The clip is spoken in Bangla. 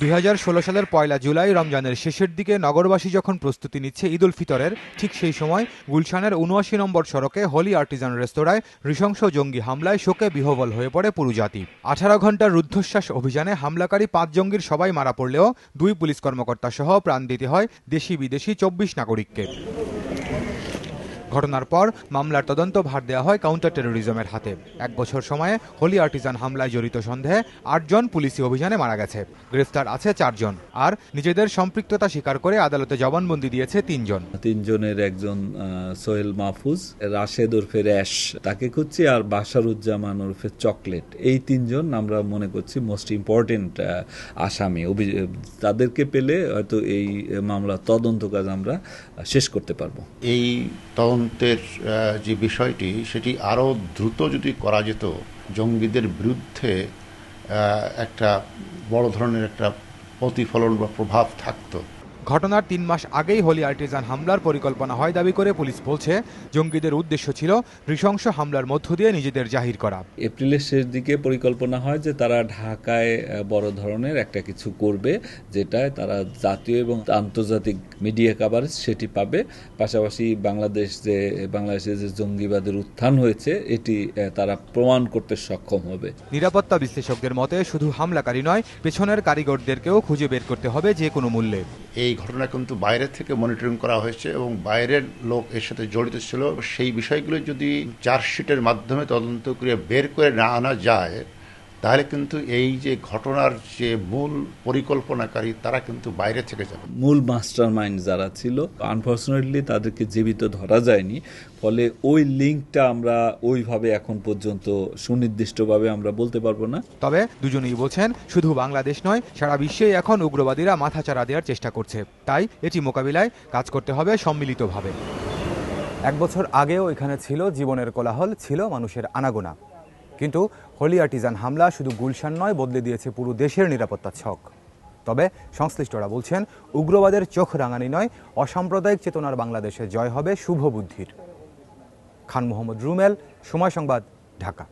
দুই হাজার ষোলো সালের পয়লা জুলাই রমজানের শেষের দিকে নগরবাসী যখন প্রস্তুতি নিচ্ছে ঈদ উল ফিতরের, ঠিক সেই সময় গুলশানের উনআশি নম্বর সড়কে হোলি আর্টিজান রেস্তোরাঁয় নৃশংস জঙ্গি হামলায় শোকে বিহবল হয়ে পড়ে পুরো জাতি। আঠারো ঘণ্টার রুদ্ধশ্বাস অভিযানে হামলাকারী পাঁচ জঙ্গির সবাই মারা পড়লেও দুই পুলিশ কর্মকর্তা সহ প্রাণ দিতে হয় দেশি বিদেশি চব্বিশ নাগরিককে। ঘটনার পর মামলার তদন্ত ভার দেওয়া হয় কাউন্টার টেরোরিজমের হাতে। এক বছর সময়ে হোলি আর্টিজান হামলায় জড়িত সন্দেহে আটজন পুলিশি অভিযানে মারা গেছে। গ্রেফতার আছে চারজন। আর নিজেদের সম্পৃক্ততা স্বীকার করে আদালতে জবানবন্দি দিয়েছে তিনজন। তিনজনের একজন সোহেল মাহফুজ রাশেদ ওরফে র্যাশ তাকে খুঁজছি আর বাসারুজ্জামান ওরফে চকলেট। এই তিনজন আমরা মনে করছি মোস্ট ইম্পর্টেন্ট আসামি। তাদেরকে পেলে হয়তো এই মামলা তদন্ত কাজ আমরা শেষ করতে পারব। এই তদন্তের যে বিষয়টি, সেটি আরও দ্রুত যদি করা যেত, জঙ্গিদের বিরুদ্ধে একটা বড় ধরনের একটা প্রতিফলন বা প্রভাব থাকতো। ঘটনার তিন মাস আগেই হোলি আর্টিজান হামলার পরিকল্পনা হয় দাবি করে পুলিশ বলছে জঙ্গিদের উদ্দেশ্য ছিল নৃশংস হামলার মধ্য দিয়ে নিজেদের জাহির করা। এপ্রিলের শেষ দিকে পরিকল্পনা হয় যে তারা ঢাকায় বড় ধরনের একটা কিছু করবে যেটায় তারা জাতীয় এবং আন্তর্জাতিক মিডিয়া কাভারেজ সেটি পাবে। পাশাপাশি বাংলাদেশ যে বাংলাদেশে যে জঙ্গিবাদের উত্থান হয়েছে এটি তারা প্রমাণ করতে সক্ষম হবে। নিরাপত্তা বিশ্লেষকদের মতে শুধু হামলাকারী নয় পেছনের কারিগরদেরকেও খুঁজে বের করতে হবে যে কোনো মূল্যে। এই ঘটনা কিন্তু বাইরে থেকে মনিটরিং করা হয়েছে এবং বাইরের লোক এর সাথে জড়িত ছিল। সেই বিষয়গুলো যদি চার্জশিটের মাধ্যমে তদন্ত করে বের করে না আনা যায় তাহলে কিন্তু এই যে ঘটনার যে মূল পরিকল্পনাকারী তারা কিন্তু বাইরে থেকে যাবে। মূল মাস্টার মাইন্ড যারা ছিল আনফর্চুনেটলি তাদেরকে জীবিত ধরা যায়নি। ফলে ওই লিঙ্কটা আমরা ওইভাবে এখন পর্যন্ত সুনির্দিষ্টভাবে আমরা বলতে পারব না। তবে দুজনেই বলছেন শুধু বাংলাদেশ নয় সারা বিশ্বেই এখন উগ্রবাদীরা মাথাচাড়া দেওয়ার চেষ্টা করছে। তাই এটি মোকাবিলায় কাজ করতে হবে সম্মিলিতভাবে। এক বছর আগেও এখানে ছিল জীবনের কোলাহল ছিল মানুষের আনাগোনা। কিন্তু হোলি আর্টিজান হামলা শুধু গুলশান নয়, বদলে দিয়েছে পুরো দেশের নিরাপত্তা ছক। তবে সংশ্লিষ্টরা বলছেন, উগ্রবাদের চোখ রাঙানি নয়, অসাম্প্রদায়িক চেতনার বাংলাদেশে জয় হবে শুভ বুদ্ধির। খান মোহাম্মদ রুমেল, সময় সংবাদ, ঢাকা।